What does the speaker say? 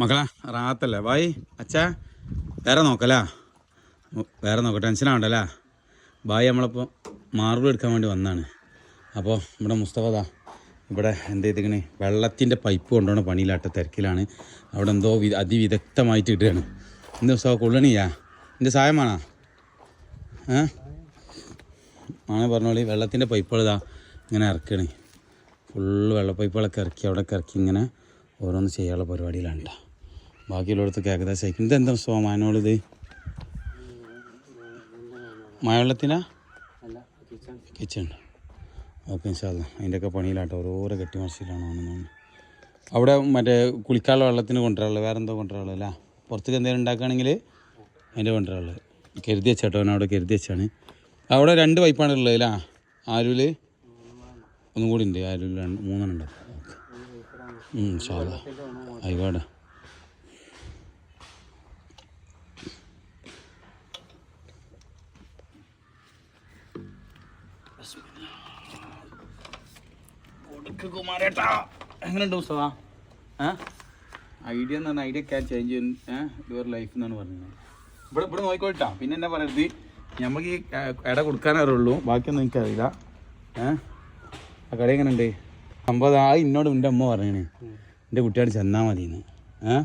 മക്കളെ റാത്തല്ലേ? ബായ് അച്ഛാ വേറെ നോക്കലാ. വേറെ നോക്കാം ടെൻഷൻ ആവണ്ടല്ലേ? ബായ് നമ്മളിപ്പോൾ മാർബിൾ എടുക്കാൻ വേണ്ടി വന്നതാണ് അപ്പോൾ ഇവിടെ മുസ്തഫദാ ഇവിടെ എന്ത് ചെയ്തിക്കണേ വെള്ളത്തിന്റെ പൈപ്പ് കൊണ്ടുപോകണ പണിയിലാട്ട തിരക്കിലാണ്. അവിടെ എന്തോ വി അതിവിദഗ്ധമായിട്ട് ഇടുകയാണ്. എന്ത് മുസ്തഫ കൊള്ളണിയാ? എന്റെ സഹായമാണോ ഏ? ആണ് പറഞ്ഞോളി വെള്ളത്തിന്റെ പൈപ്പുകൾ ഇതാ ഇങ്ങനെ ഇറക്കണേ. ഫുള്ള് വെള്ള പൈപ്പുകളൊക്കെ ഇറക്കി അവിടെ ഇറക്കി ഇങ്ങനെ ഓരോന്ന് ചെയ്യാനുള്ള പരിപാടിയിലാണ്. ബാക്കിയുള്ളിടത്തൊക്കെ ഏകദേശം അയക്കും ഇതെന്താ സുഖം മാനോളിത് മഴവെള്ളത്തിനാ കിച്ചൺ. ഓക്കെ ഇൻഷാല്ല അതിന്റെയൊക്കെ പണിയിലാട്ടോ. ഓരോരോ കെട്ടിമറിച്ചിലാണ് വന്നതാണ് അവിടെ മറ്റേ കുളിക്കാനുള്ള വെള്ളത്തിന് കൊണ്ടുവരാനുള്ളത് വേറെ എന്തോ കൊണ്ടുവരാനുള്ളത് അല്ല? പുറത്തേക്ക് എന്തെങ്കിലും ഉണ്ടാക്കുകയാണെങ്കിൽ അതിന്റെ കൊണ്ടുവരാനുള്ളത് കരുതി വെച്ചാട്ടോ. അവിടെ കരുതി വെച്ചാണ്. അവിടെ രണ്ട് പൈപ്പാണ് ഉള്ളത് അല്ല? ആരൂൽ ഒന്നും കൂടി ഉണ്ട്. ആരൂൽ രണ്ട് മൂന്നെണ്ണം ഉണ്ട്. ഓക്കെ ഇൻഷാല്ല ആയിക്കോട്ടെ കുമാരേട്ടാ. എങ്ങനെയുണ്ട് ഉത്സവ? ഐഡിയ എന്ന് പറഞ്ഞാൽ idea can change your life എന്നാണ് പറഞ്ഞത് ഇവിടെ ഇവിടെ നോക്കിക്കോട്ടാ. പിന്നെ എന്നാ പറയരുത് നമുക്ക് ഈ ഇട കൊടുക്കാനറിയുള്ളൂ ബാക്കിയൊന്നും എനിക്കറിയില്ല. ഏഹ് ആ കട എങ്ങനെയുണ്ട്? സംഭവം ആ ഇന്നോട് എന്റെ അമ്മ പറയണേ. എന്റെ കുട്ടിയോട് ചെന്നാൽ മതിയെന്ന് ഏഹ്